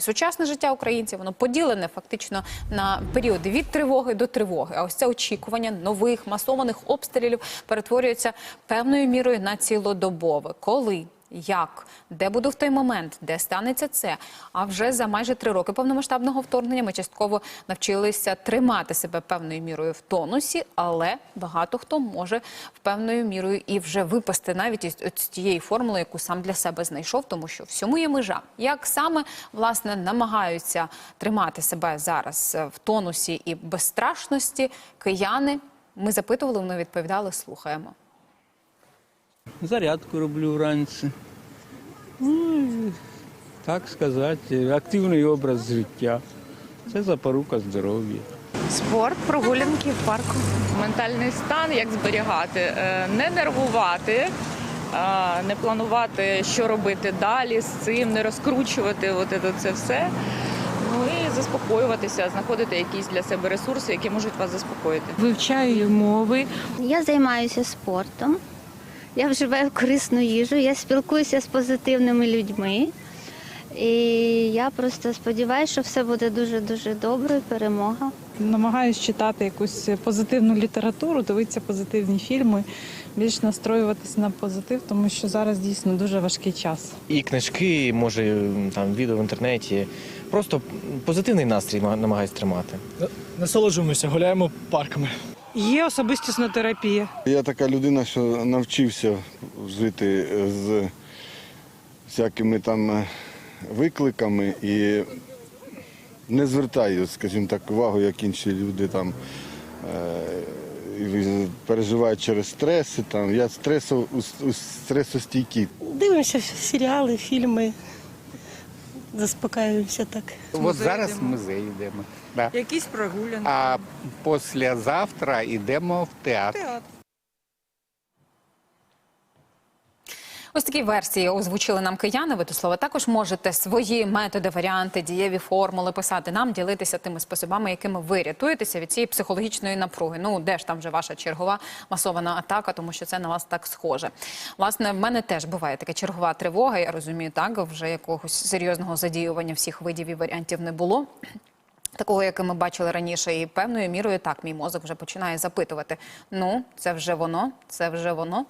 Сучасне життя українців воно поділене фактично на періоди від тривоги до тривоги. А ось це очікування нових масованих обстрілів перетворюється певною мірою на цілодобове. Коли? Як, де буду в той момент, де станеться це? А вже за майже три роки повномасштабного вторгнення ми частково навчилися тримати себе певною мірою в тонусі, але багато хто може в певною мірою і вже випасти навіть із ось тієї формули, яку сам для себе знайшов, тому що всьому є межа. Як саме власне намагаються тримати себе зараз е, в тонусі і безстрашності кияни? Ми запитували, вони відповідали. Слухаємо. Зарядку роблю вранці. Ну, так сказати, активний образ життя. Це запорука здоров'я. Спорт, прогулянки в парку. ментальний стан, як зберігати, Е, не нервувати, е, не планувати, що робити далі з цим, не розкручувати от це, це все. Ну і заспокоюватися, знаходити якісь для себе ресурси, які можуть вас заспокоїти. Вивчаю мови. Я займаюся спортом. Я вживаю корисну їжу, я спілкуюся з позитивними людьми. І я просто сподіваюся, що все буде дуже-дуже добре, перемога. Намагаюсь читати якусь позитивну літературу, дивитися позитивні фільми, більш настроюватися на позитив, тому що зараз дійсно дуже важкий час. і книжки, і, може там відео в інтернеті. Просто позитивний настрій ма- намагаюсь тримати. Насолоджуємося, гуляємо парками. Є особистісна терапія. Я така людина, що навчився жити з всякими там е, викликами і не звертаю, скажімо так, увагу, як інші люди там е, переживають через стреси. Там. Я стресо, стресостійкий. Дивимося серіали, фільми, заспокаюємося так. От зараз в музей йдемо. Да. Якісь прогулянки. А післязавтра йдемо в театр. Ось такі версії озвучили нам кияни. Ви до слова також можете свої методи, варіанти, дієві формули писати нам, ділитися тими способами, якими ви рятуєтеся від цієї психологічної напруги. Ну де ж там вже ваша чергова масована атака, тому що це на вас так схоже. Власне, в мене теж буває така чергова тривога. Я розумію, так вже якогось серйозного задіювання всіх видів і варіантів не було. Такого, яке ми бачили раніше, і певною мірою так мій мозок вже починає запитувати: ну, це вже воно, це вже воно.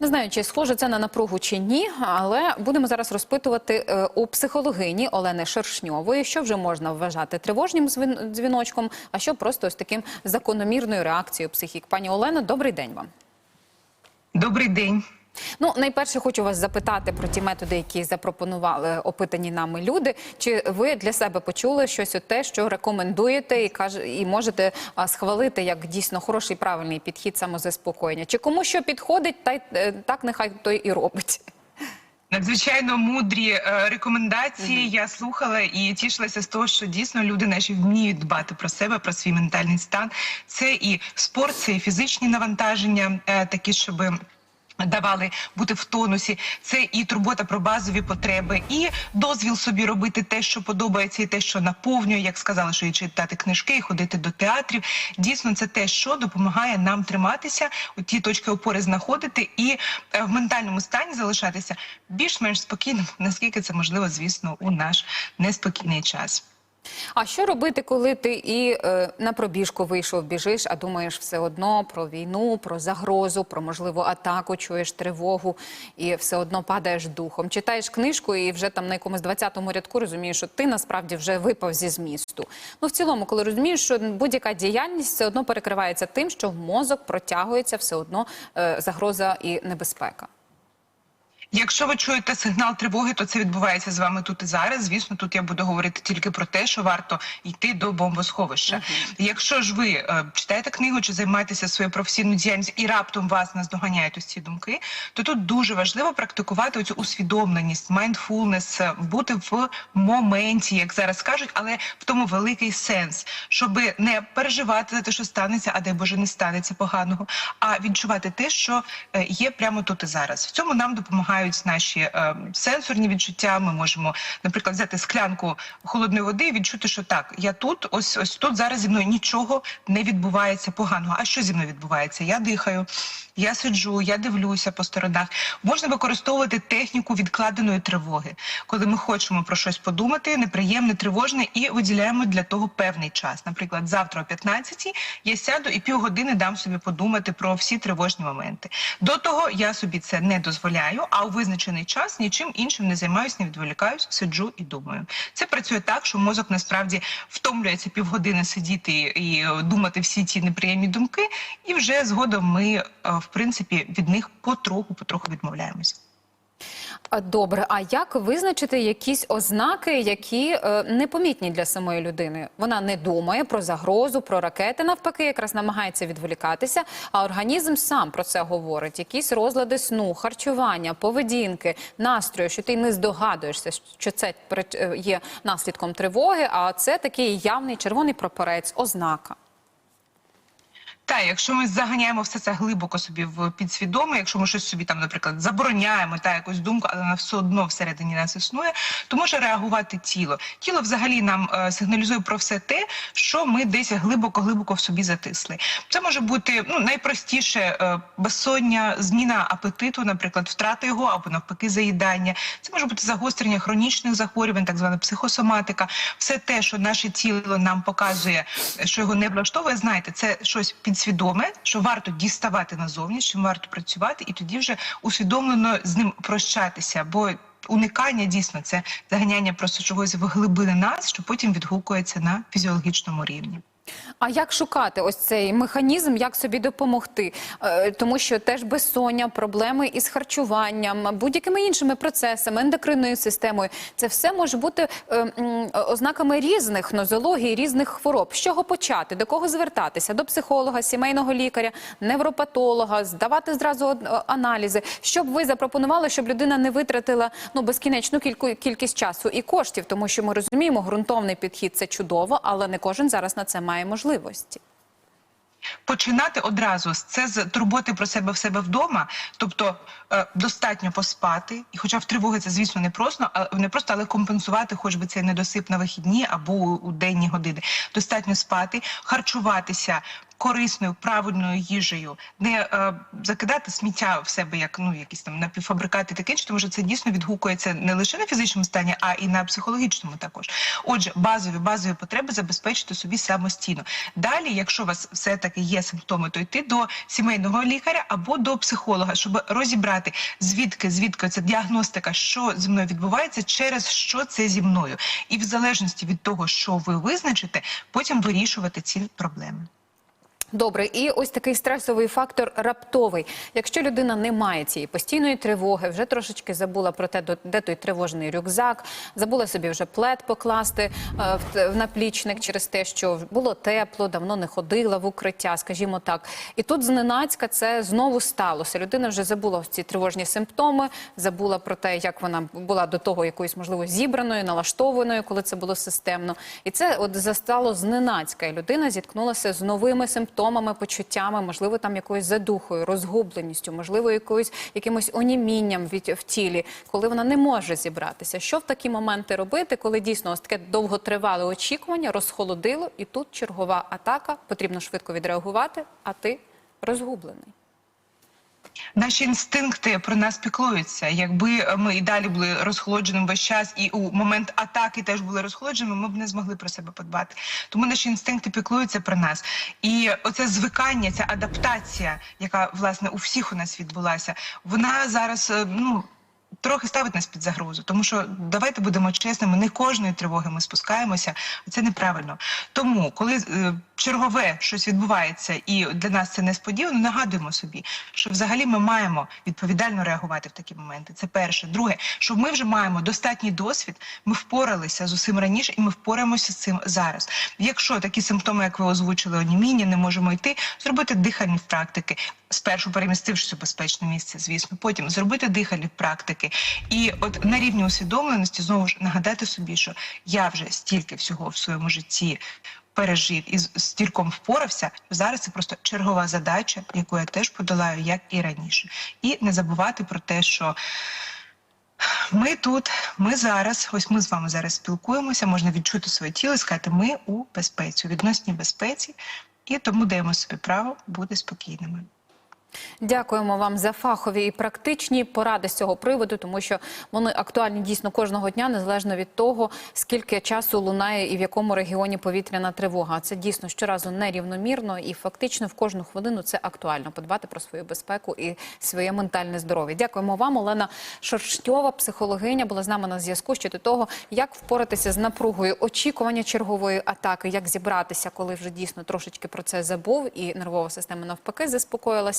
Не знаю, чи схоже це на напругу чи ні, але будемо зараз розпитувати е, у психологині Олени Шершньової, що вже можна вважати тривожнім звін- дзвіночком, а що просто ось таким закономірною реакцією психік. Пані Олено, добрий день вам. Добрий день. Ну, найперше хочу вас запитати про ті методи, які запропонували опитані нами люди. Чи ви для себе почули щось те, що рекомендуєте і каже, і можете а, схвалити як дійсно хороший правильний підхід самозаспокоєння? Чи кому що підходить, та й е, так нехай той і робить. Надзвичайно мудрі е, рекомендації. Я слухала і тішилася з того, що дійсно люди наші вміють дбати про себе, про свій ментальний стан. Це і спорт, це і фізичні навантаження, е, такі, щоби. Давали бути в тонусі, це і турбота про базові потреби, і дозвіл собі робити те, що подобається, і те, що наповнює, як сказали, що і читати книжки, і ходити до театрів. Дійсно, це те, що допомагає нам триматися, у ті точки опори знаходити і е, в ментальному стані залишатися більш-менш спокійним, наскільки це можливо, звісно, у наш неспокійний час. А що робити, коли ти і е, на пробіжку вийшов, біжиш, а думаєш все одно про війну, про загрозу, про можливу атаку, чуєш тривогу і все одно падаєш духом. Читаєш книжку і вже там на якомусь 20-му рядку розумієш, що ти насправді вже випав зі змісту. Ну в цілому, коли розумієш, що будь-яка діяльність все одно перекривається тим, що в мозок протягується все одно е, загроза і небезпека. Якщо ви чуєте сигнал тривоги, то це відбувається з вами тут і зараз. Звісно, тут я буду говорити тільки про те, що варто йти до бомбосховища. Якщо ж ви е, читаєте книгу чи займаєтеся своєю професійною діяльністю і раптом вас наздоганяють ось ці думки, то тут дуже важливо практикувати цю усвідомленість, майндфулнес, бути в моменті, як зараз кажуть, але в тому великий сенс, щоб не переживати за те, що станеться, а дай Боже, не станеться поганого, а відчувати те, що е, є прямо тут і зараз. В цьому нам допомагає займають наші е, сенсорні відчуття. Ми можемо, наприклад, взяти склянку холодної води і відчути, що так, я тут, ось ось тут зараз зі мною нічого не відбувається поганого. А що зі мною відбувається? Я дихаю, я сиджу, я дивлюся по сторонах. Можна використовувати техніку відкладеної тривоги, коли ми хочемо про щось подумати, неприємне, тривожне, і виділяємо для того певний час. Наприклад, завтра о 15-й я сяду і півгодини дам собі подумати про всі тривожні моменти. До того я собі це не дозволяю, а у визначений час нічим іншим не займаюся, не відволікаюсь, сиджу і думаю. Це працює так, що мозок насправді втомлюється півгодини сидіти і думати всі ці неприємні думки, і вже згодом ми, е, в принципі, від них потроху потроху відмовляємося. Добре, а як визначити якісь ознаки, які е, непомітні для самої людини? Вона не думає про загрозу, про ракети, навпаки, якраз намагається відволікатися, а організм сам про це говорить. Якісь розлади сну, харчування, поведінки, настрою, що ти не здогадуєшся, що це е, є наслідком тривоги, а це такий явний червоний прапорець, ознака. Так, якщо ми заганяємо все це глибоко собі в підсвідоме, якщо ми щось собі там, наприклад, забороняємо та якусь думку, але вона все одно всередині нас існує, то може реагувати тіло. Тіло взагалі нам е, сигналізує про все те, що ми десь глибоко глибоко в собі затисли. Це може бути ну найпростіше е, безсоння, зміна апетиту, наприклад, втрата його або навпаки заїдання. Це може бути загострення хронічних захворювань, так звана психосоматика. Все те, що наше тіло нам показує, що його не влаштовує, знаєте, це щось підсвідоме, що варто діставати назовні, що варто працювати, і тоді вже усвідомлено з ним прощатися. Бо уникання дійсно це заганяння просто чогось в глибини нас, що потім відгукується на фізіологічному рівні. А як шукати ось цей механізм, як собі допомогти? Е, Тому що теж безсоння, проблеми із харчуванням, будь-якими іншими процесами, ендокринною системою, це все може бути е, ознаками різних нозологій, різних хвороб. З чого почати? До кого звертатися? До психолога, сімейного лікаря, невропатолога, здавати зразу аналізи. Що б ви запропонували, щоб людина не витратила ну безкінечну кільку кількість часу і коштів, тому що ми розуміємо, ґрунтовний підхід це чудово, але не кожен зараз на це має можливості. Починати одразу це з турботи про себе в себе вдома, тобто е, достатньо поспати, і хоча в тривоги це звісно не просто, а не просто, але компенсувати, хоч би цей недосип на вихідні або у денні години. Достатньо спати, харчуватися корисною правильною їжею, не е, закидати сміття в себе, як ну якісь там напівфабрикати, таке інше, тому що це дійсно відгукується не лише на фізичному стані, а і на психологічному також. Отже, базові базові потреби забезпечити собі самостійно. Далі, якщо у вас все таки є симптоми, то йти до сімейного лікаря або до психолога, щоб розібрати звідки звідки ця діагностика, що зі мною відбувається, через що це зі мною, і в залежності від того, що ви визначите, потім вирішувати ці проблеми. Добре, і ось такий стресовий фактор раптовий. Якщо людина не має цієї постійної тривоги, вже трошечки забула про те, де той тривожний рюкзак, забула собі вже плед покласти е, в наплічник через те, що було тепло, давно не ходила в укриття, скажімо так. І тут зненацька це знову сталося. Людина вже забула ці тривожні симптоми, забула про те, як вона була до того якоюсь можливо зібраною, налаштованою, коли це було системно. І це от застало зненацька. І людина зіткнулася з новими симптомами, почуттями, можливо, там якоюсь задухою, розгубленістю, можливо, якоюсь якимось онімінням від в тілі, коли вона не може зібратися. Що в такі моменти робити, коли дійсно ось таке довготривале очікування розхолодило, і тут чергова атака, потрібно швидко відреагувати, а ти розгублений. Наші інстинкти про нас піклуються. Якби ми і далі були розхолодженими весь час, і у момент атаки теж були розхолодженими, ми б не змогли про себе подбати. Тому наші інстинкти піклуються про нас. І оце звикання, ця адаптація, яка власне у всіх у нас відбулася, вона зараз е, ну. Трохи ставить нас під загрозу, тому що давайте будемо чесними, не кожної тривоги ми спускаємося, це неправильно. Тому, коли е, чергове щось відбувається, і для нас це несподівано, нагадуємо собі, що взагалі ми маємо відповідально реагувати в такі моменти. Це перше. Друге, що ми вже маємо достатній досвід, ми впоралися з усім раніше, і ми впораємося з цим зараз. Якщо такі симптоми, як ви озвучили, оніміння, не можемо йти, зробити дихальні практики. Спершу перемістившись у безпечне місце, звісно, потім зробити дихальні практики. І от на рівні усвідомленості знову ж нагадати собі, що я вже стільки всього в своєму житті пережив і з впорався, зараз це просто чергова задача, яку я теж подолаю, як і раніше. І не забувати про те, що ми тут, ми зараз, ось ми з вами зараз спілкуємося, можна відчути своє тіло і сказати, ми у безпеці, у відносній безпеці, і тому даємо собі право бути спокійними. Дякуємо вам за фахові і практичні поради з цього приводу, тому що вони актуальні дійсно кожного дня, незалежно від того, скільки часу лунає і в якому регіоні повітряна тривога. Це дійсно щоразу нерівномірно і фактично в кожну хвилину це актуально подбати про свою безпеку і своє ментальне здоров'я. Дякуємо вам, Олена Шорштьова, психологиня, була з нами на зв'язку щодо того, як впоратися з напругою очікування чергової атаки, як зібратися, коли вже дійсно трошечки про це забув, і нервова система навпаки заспокоїлася.